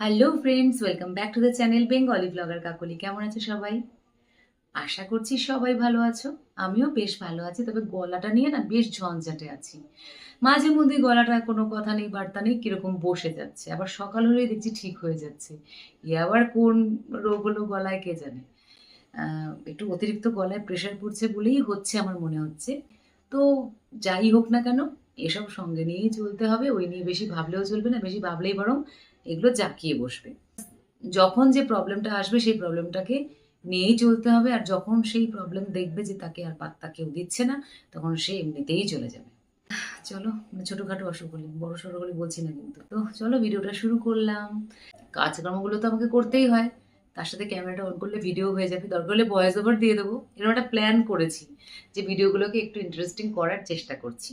Hello friends welcome back to the channel Bengali blogger Kakoli কেমন আছে সবাই? আশা করছি সবাই ভালো আছো। আমিও বেশ ভালো আছি, তবে গলাটা নিয়ে না বেশ ঝঞ্ঝাটে আছি। মাঝে মধ্যে গলাটা কোনো কথা নেই, বার্তা নেই, কীরকম বসে যাচ্ছে। আবার সকাল হলেই দেখছি ঠিক হয়ে যাচ্ছে। এ আবার কোন রোগ হলো গলায়, কে জানে? একটু অতিরিক্ত গলায় প্রেশার পড়ছে বলেই হচ্ছে আমার মনে হচ্ছে। তো যাই হোক না কেন, এসব সঙ্গে নিয়েই চলতে হবে। ওই নিয়ে বেশি ভাবলেও চলবে না, বেশি ভাবলেই বরং এগুলো জাকিয়ে বসবে। যখন যে প্রবলেমটা আসবে, সেই প্রবলেমটাকে নিয়েই চলতে হবে আর যখন সেই প্রবলেম দেখবে যে তাকে আর পাত্তা কেউ দিচ্ছে না, তখন সে এমনিতেই চলে যাবে। চলো ছোটোখাটো অসুখ হলে, বড় সড়ো হলে বলছি না কিন্তু। তো চলো, ভিডিওটা শুরু করলাম। কাজকর্মগুলো তো আমাকে করতেই হয়। তার সাথে ক্যামেরাটা অন করলে ভিডিও হয়ে যাবে। দরকার হলে ভয়েস ওভার দিয়ে দেবো। এরকম একটা প্ল্যান করেছি যে ভিডিওগুলোকে একটু ইন্টারেস্টিং করার চেষ্টা করছি।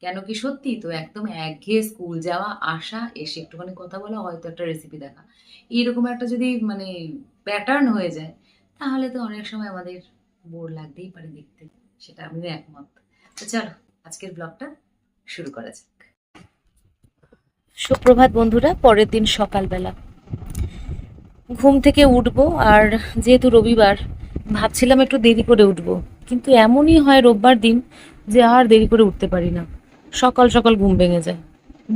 কেন কি সত্যি? তো একদম একঘেয়ে স্কুল যাওয়া, আসা, এসে একটুখানি কথা বলা, হয়তো একটা রেসিপি দেখা। এইরকম একটা যদি মানে প্যাটার্ন হয়ে যায়, তাহলে তো অনেক সময় আমাদের বোর লাগতেই পারে দেখতে। সেটা আমি একমত। তো চলো, আজকের ব্লগটা শুরু করা যাক। সুপ্রভাত বন্ধুরা, পরের দিন সকালবেলা। ঘুম থেকে উঠবো, আর যেহেতু রবিবার, ভাবছিলাম একটু দেরি করে উঠবো। কিন্তু এমনই হয় রোববার দিন যে আর দেরি করে উঠতে পারি না। সকাল সকাল ঘুম ভেঙে যায়।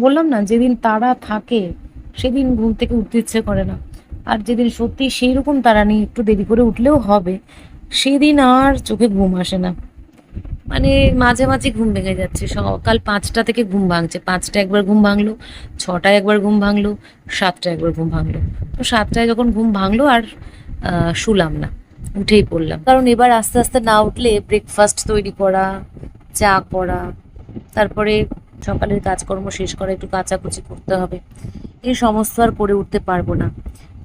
বললাম না, যেদিন তারা থাকে, সেদিন ঘুম থেকে উঠতে ইচ্ছে করে না। আর যেদিন সত্যি সেই রকম তারা নেই, একটু দেরি করে উঠলেও হবে, সেদিন আর চোখে ঘুম আসে না। মানে মাঝে মাঝে ঘুম ভেঙে যাচ্ছে। সকাল পাঁচটা থেকে ঘুম ভাঙছে। পাঁচটা একবার ঘুম ভাঙলো, ছটায় একবার ঘুম ভাঙলো সাতটা একবার ঘুম ভাঙলো। তো সাতটায় যখন ঘুম ভাঙলো আর শুলাম না, উঠেই পড়লাম। কারণ এবার আস্তে আস্তে না উঠলে ব্রেকফাস্ট তৈরি করা, চা করা তারপরে সকালের কাজকর্ম শেষ করা একটু কাচাকুচি করতে হবে। এই সমস্ত আর করে উঠতে পারব না।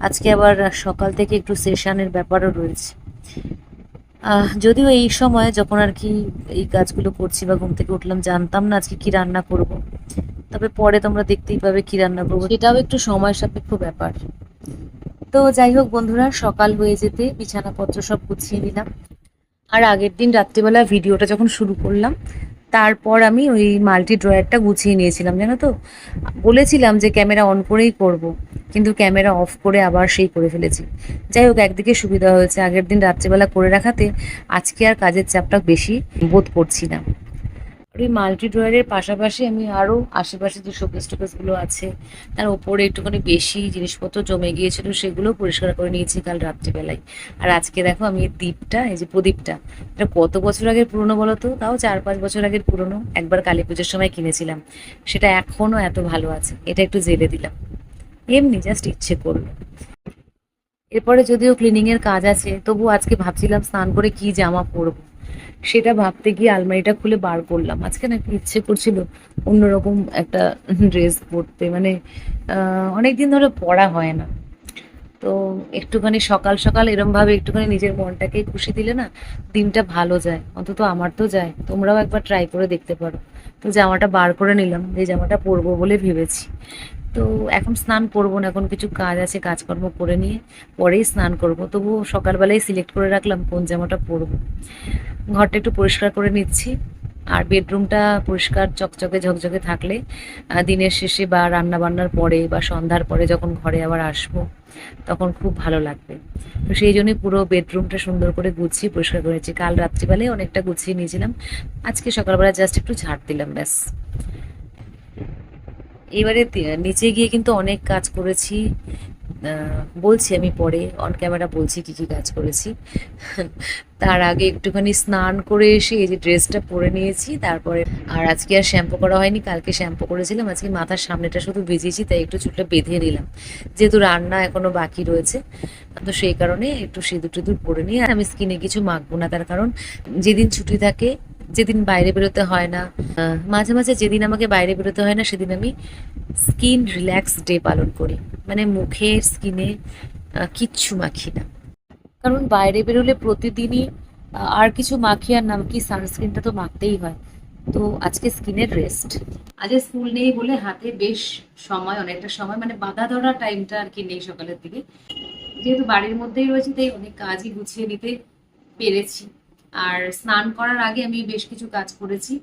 আজকে আবার সকাল থেকে একটু সেশনের ব্যাপারও রয়েছে। যদিও এই সময় যখন আর কি এই কাজগুলো করছি বা ঘুম থেকে উঠলাম, জানতাম না আজকে কি রান্না করব। তবে পরে তোমরা দেখতেই পাবে কি রান্না করব, সেটাও একটু সময় সাপেক্ষ ব্যাপার। তো যাই হোক বন্ধুরা, সকাল হয়ে যেতে বিছানাপত্র সব গুছিয়ে নিলাম। আর আগের দিন রাত্রিবেলা ভিডিওটা যখন শুরু করলাম তারপর আমি ওই মাল্টি ড্রয়ারটা গুছিয়ে নিয়েছিলাম, জানো তো? বলেছিলাম যে ক্যামেরা অন করেই করব, কিন্তু ক্যামেরা অফ করে আবার সেই করে ফেলেছি। যাই হোক, একদিকে সুবিধা হয়েছে, আগের দিন রাত্রেবেলা করে রাখাতে আজকে আর কাজের চাপটা বেশি বোধ করছি না। ওই মাল্টি ড্রয়ারের পাশাপাশি আমি আরও আশেপাশে যে শোকেস টোকেসগুলো আছে, তার ওপরে একটুখানি বেশি জিনিসপত্র জমে গিয়েছিল সেগুলো পরিষ্কার করে নিয়েছি কাল রাত্রিবেলায়। আর আজকে দেখো আমি এই দ্বীপটা, এই যে প্রদীপটা, এটা কত বছর আগের পুরনো বলো তো? তাও চার পাঁচ বছর আগের পুরনো। একবার কালী পুজোর সময় কিনেছিলাম। সেটা এখনও এত ভালো আছে। এটা একটু জেলে দিলাম। এমনি জাস্ট ইচ্ছে করল। এরপরে যদিও ক্লিনিংয়ের কাজ আছে তবু আজকে ভাবছিলাম স্নান করে কি জামা পরবো। সেটা ভাবতে গিয়ে আলমারিটা খুলে বার করলাম। আজকে না ইচ্ছে করছিল অন্যরকম একটা ড্রেস পরতে। মানে আহ, অনেকদিন ধরে পরা হয় না। তো একটুখানি সকাল সকাল এরম ভাবে একটুখানি নিজের মনটাকে খুশি দিলে না দিনটা ভালো যায়। অন্তত আমার তো যায়। তোমরাও একবার ট্রাই করে দেখতে পারো। তো জামাটা বার করে নিলাম। যে জামাটা পরবো বলে ভেবেছি। তো এখন স্নান করব না, এখন কিছু কাজ আছে, কাজকর্ম করে নিয়ে পরেই স্নান করব। তবুও সকালবেলায় সিলেক্ট করে রাখলাম কোন জামাটা পরবো। ঘরটা একটু পরিষ্কার করে নিচ্ছি। আর বেডরুমটা পরিষ্কার চকচকে ঝকঝকে থাকলে দিনের শেষে বা রান্না বান্নার পরে বা সন্ধ্যার পরে যখন ঘরে আবার আসব, তখন খুব ভালো লাগবে। তো সেই জন্যই পুরো বেডরুমটা সুন্দর করে গুছিয়ে পরিষ্কার করেছি। কাল রাত্রিবেলায় অনেকটা গুছিয়ে নিয়েছিলাম। আজকে সকালবেলা জাস্ট একটু ঝাড় দিলাম, ব্যাস। এবারে নিচে গিয়ে কিন্তু অনেক কাজ করেছি। বলছি আমি পরে অন ক্যামেরা বলছি কি কি কাজ করেছি। তার আগে একটুখানি স্নান করে এসে এই যে ড্রেসটা পরে নিয়েছি, তারপরে আর আজকে আর শ্যাম্পু করা হয়নি, কালকে শ্যাম্পু করেছিলাম, আজকে মাথার সামনেটা শুধু ভিজিয়েছি, তাই একটু চুলটা বেঁধে নিলাম। যেহেতু রান্না এখনও বাকি রয়েছে, তো সেই কারণে একটু সিঁদুর টিঁদুর পরে নিয়ে, আমি স্কিনে কিছু মাখবো না, তার কারণ যেদিন ছুটি থাকে যেদিন বাইরে বেরোতে হয় না মাঝে মাঝে যেদিন আমাকে বাইরে বেরোতে হয় না, সেদিন আমি স্কিন রিল্যাক্স ডে পালন করি। মানে মুখে, স্কিনে কিচ্ছু মাখি না। কারণ বাইরে বেরোলে প্রতিদিনই আর কিছু মাখি আর নাম কি সানস্ক্রিনটা তো মাখতেই হয়। তো আজকে স্কিনের রেস্ট। আজকে স্কুল নেই বলে হাতে বেশ সময়, অনেকটা সময় মানে বাধা ধরা টাইমটা আর কি নেই সকালের দিকে। যেহেতু বাড়ির মধ্যেই রয়েছে, তাই অনেক কাজই গুছিয়ে নিতে পেরেছি। আর স্নান করার আগে আমি বেশ কিছু কাজ করেছি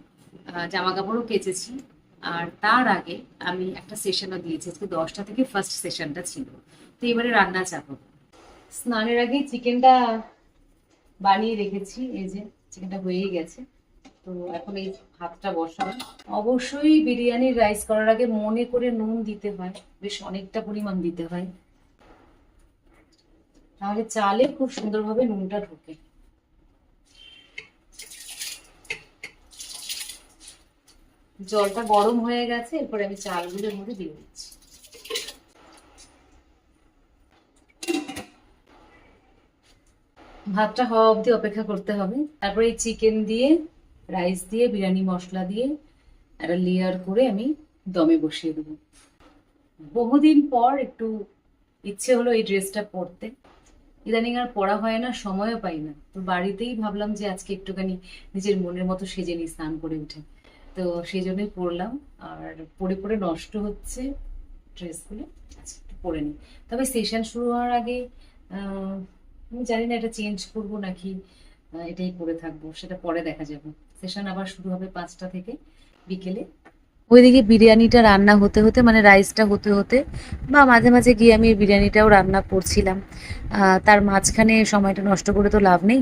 জামা কাপড়ও কেচেছি। আর তার আগে আমি একটা সেশনও দিয়েছি, আজকে দশটা থেকে ফার্স্ট সেশনটা ছিল। তো এবারে রান্না চাপাবো। স্নানের আগে চিকেনটা বানিয়ে রেখেছি, এই যে চিকেনটা হয়েই গেছে। তো এখন এই ভাতটা বসাবো। অবশ্যই বিরিয়ানির রাইস করার আগে মনে করে নুন দিতে হয়, বেশ অনেকটা পরিমাণ দিতে হয়। তাহলে চালে খুব সুন্দরভাবে নুনটা ঢোকে। জলটা গরম হয়ে গেছে, এরপরে আমি চালগুলোর মধ্যে দিয়ে দিচ্ছি। ভাতটা হওয়া অবধি অপেক্ষা করতে হবে। তারপরে এই চিকেন দিয়ে, রাইস দিয়ে, বিরিয়ানি মশলা দিয়ে একটা লেয়ার করে আমি দমে বসিয়ে দেবো। বহুদিন পর একটু ইচ্ছে হলো এই ড্রেসটা পরতে। ইদানিং আর পড়া হয় না, সময়ও পাই না। তো বাড়িতেই ভাবলাম যে আজকে একটুখানি নিজের মনের মতো সেজে নিই, স্নান করে উঠে। তো সেই জন্যই পরলাম। আর পরে পরে নষ্ট হচ্ছে ড্রেসগুলো। আচ্ছা একটু পরে নিই। তবে সেশন শুরু হওয়ার আগে আমি জানি না এটা চেঞ্জ করব নাকি এটাই পরে থাকব। সেটা পরে দেখা যাবে। সেশন আবার শুরু হবে পাঁচটা থেকে বিকেলে। ওইদিকে বিরিয়ানিটা রান্না হতে হতে মানে রাইসটা হতে হতে বা মাঝে মাঝে গিয়ে আমি বিরিয়ানিটাও রান্না করছিলাম। তার মাঝখানে সময়টা নষ্ট করে তো লাভ নেই।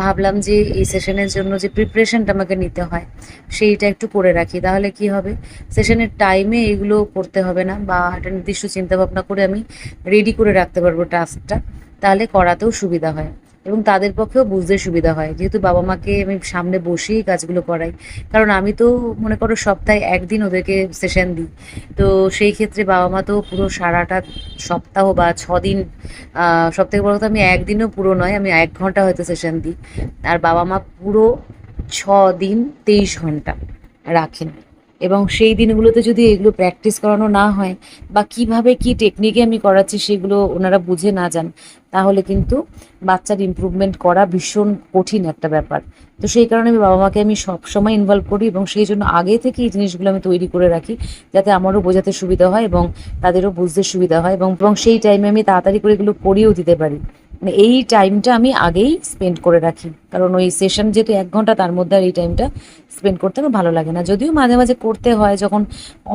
ভাবলাম যে এই সেশনের জন্য যে প্রিপারেশনটা আমাকে নিতে হয়, সেইটা একটু করে রাখি। তাহলে কি হবে? সেশনের টাইমে এগুলো করতে হবে না বা একটা নির্দিষ্ট চিন্তা ভাবনা করে আমি রেডি করে রাখতে পারব টাস্কটা তাহলে করাতেও সুবিধা হয়। এবং তাদের পক্ষেও বুঝতে সুবিধা হয়। যেহেতু বাবা মাকে আমি সামনে বসেই কাজগুলো করাই। কারণ আমি তো মনে করো সপ্তাহে একদিন ওদেরকে সেশন দিই। তো সেই ক্ষেত্রে বাবা মা তো পুরো সারাটা সপ্তাহ বা ছ দিন সব থেকে বড় কথা আমি একদিনও পুরো নয়, আমি এক ঘণ্টা হয়তো সেশন দিই। আর বাবা মা পুরো ছ দিন তেইশ ঘণ্টা রাখেন। এবং সেই দিনগুলোতে যদি এগুলো প্র্যাকটিস করানো না হয় বা কীভাবে কি টেকনিকে আমি করাচ্ছি সেগুলো ওনারা বুঝে না যান, তাহলে কিন্তু বাচ্চার ইমপ্রুভমেন্ট করা ভীষণ কঠিন একটা ব্যাপার। তো সেই কারণে আমি বাবা মাকে আমি সবসময় ইনভলভ করি এবং সেই জন্য আগে থেকে এই জিনিসগুলো আমি তৈরি করে রাখি যাতে আমারও বোঝাতে সুবিধা হয় এবং তাদেরও বুঝতে সুবিধা হয় এবং সেই টাইমে আমি তাড়াতাড়ি করে এগুলো করিয়েও দিতে পারি। মানে এই টাইমটা আমি আগেই স্পেন্ড করে রাখি। কারণ ওই সেশন যেহেতু এক ঘণ্টা, তার মধ্যে আর এই টাইমটা স্পেন্ড করতে আমার ভালো লাগে না। যদিও মাঝে মাঝে করতে হয়, যখন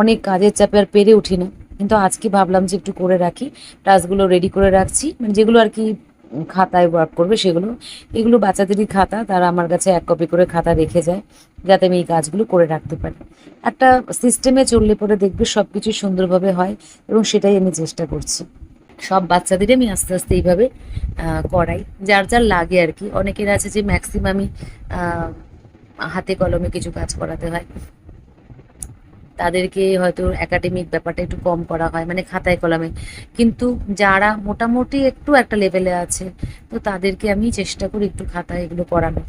অনেক কাজের চাপে আর পেরে উঠি না। কিন্তু আজকে ভাবলাম যে একটু করে রাখি। টাস্কগুলো রেডি করে রাখছি। মানে যেগুলো আর কি খাতায় ওয়ার্ক করবে সেগুলো। এগুলো বাচ্চাদেরই খাতা। তারা আমার কাছে এক কপি করে খাতা রেখে যায়, যাতে আমি এই কাজগুলো করে রাখতে পারি। একটা সিস্টেমে চললে পরে দেখবে সব কিছু সুন্দরভাবে হয় এবং সেটাই আমি চেষ্টা করছি। সব বাচ্চাদেরই আমি আস্তে আস্তে এইভাবে করাই। যার যার লাগে আর কি। অনেকের আছে যে ম্যাক্সিমামই হাতে কলমে কিছু কাজ করাতে হয়। তাদেরকে হয়তো একাডেমিক ব্যাপারটা একটু কম করা হয় মানে খাতায় কলমে। কিন্তু যারা মোটামুটি একটু একটা লেভেলে আছে, তো তাদেরকে আমি চেষ্টা করি একটু খাতায় এগুলো করানোর।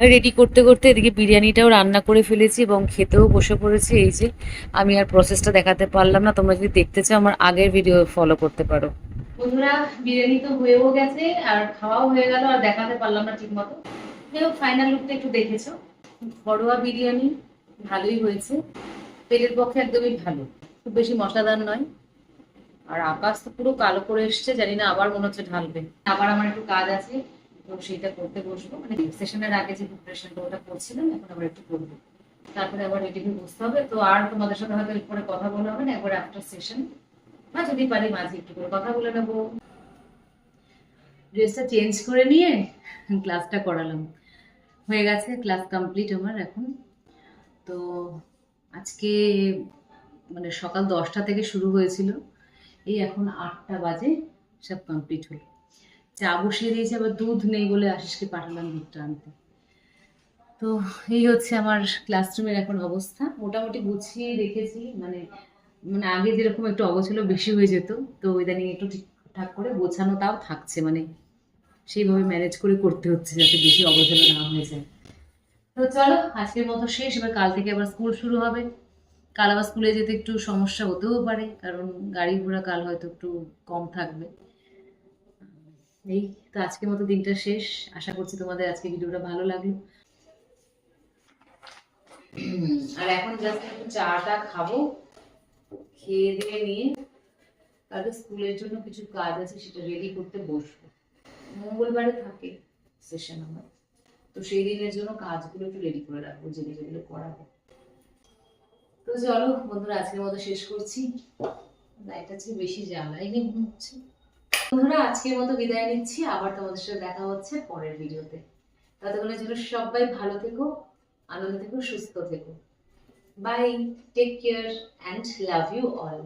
রেডি করতে করতে এদিকে বিরিয়ানিটাও রান্না করে ফেলেছি এবং খেতেও বসে পড়েছি। এই যে, আমি আর প্রসেসটা দেখাতে পারলাম না। তোমরা যদি দেখতে চাও, আমার আগের ভিডিও ফলো করতে পারো। বন্ধুরা, বিরিয়ানি তো হয়েও গেছে আর খাওয়াও হয়ে গেল আর দেখাতে পারলাম না ঠিক মতো ফাইনাল লুকটা একটু দেখেছ। ঘরোয়া বিরিয়ানি, ভালোই হয়েছে। পেটের পক্ষে একদমই ভালো। খুব বেশি মশলাদার নয়। আর আকাশ তো পুরো কালো করে এসছে, জানি না আবার মনে হচ্ছে ঢালবে। আবার আমার একটু কাজ আছে। তো সেইটা করতে বসবো। মানে সেশনের আগে যে প্রিপারেশনটা ওটা করছিলাম, এখন আবার একটু করব। তারপরে আবার রেডি বসতে হবে। তো আর তোমাদের সাথে হয়তো এরপরে কথা বলা হবে না, একবার আফটার সেশন বা যদি পারি মাঝে একটু করে কথা বলে নেব। ড্রেসটা চেঞ্জ করে নিয়ে ক্লাসটা করালাম। হয়ে গেছে ক্লাস কমপ্লিট আমার এখন। তো আজকে মানে সকাল দশটা থেকে শুরু হয়েছিল। এই এখন আটটা বাজে, সব কমপ্লিট হলো। চা বসিয়ে দিয়েছি, আবার দুধ নেই বলে আশিসকে পাঠালাম দুধটা আনতে। তো এই হচ্ছে আমার ক্লাসরুমের এখন অবস্থা। মোটামুটি গুছিয়ে রেখেছি মানে মানে আগে যেরকম একটু অগোছালো বেশি হয়ে যেত, তো ইদানিং একটু ঠিকঠাক করে গোছানো তাও থাকছে মানে সেইভাবে ম্যানেজ করে করতে হচ্ছে যাতে বেশি অগোছালো না হয়ে যায়। তো চলো, আজকের মতো শেষ, এবার কাল থেকে আবার স্কুল শুরু হবে। কাল আবার স্কুলে যেতে একটু সমস্যা হতেও পারে, কারণ গাড়ি ঘোড়া কাল হয়তো একটু কম থাকবে। এই তো আজকের মতো দিনটা শেষ। আশা করছি তোমাদের আজকে ভিডিওটা ভালো লাগল। আর এখন জাস্ট একটু চাটা খাব, খেয়ে দিয়ে নিয়ে কালকে স্কুলের জন্য কিছু কাজ আছে, সেটা রেডি করতে বসবো। মঙ্গলবারে থাকে সেশন আমার। তো সেই দিনের জন্য কাজগুলো একটু রেডি করে রাখব যেগুলো যেগুলো করাবো। তো চলো বন্ধুরা, আজকের মতো শেষ করছি। লাইট আজকে বেশি জ্বালাই নেই মনে হচ্ছে। বন্ধুরা, আজকের মতো বিদায় নিচ্ছি। আবার তোমাদের সাথে দেখা হচ্ছে পরের ভিডিওতে। ততক্ষণের জন্য সবাই ভালো থেকো, আনন্দ থেকো, সুস্থ থেকো। Bye take care and love you all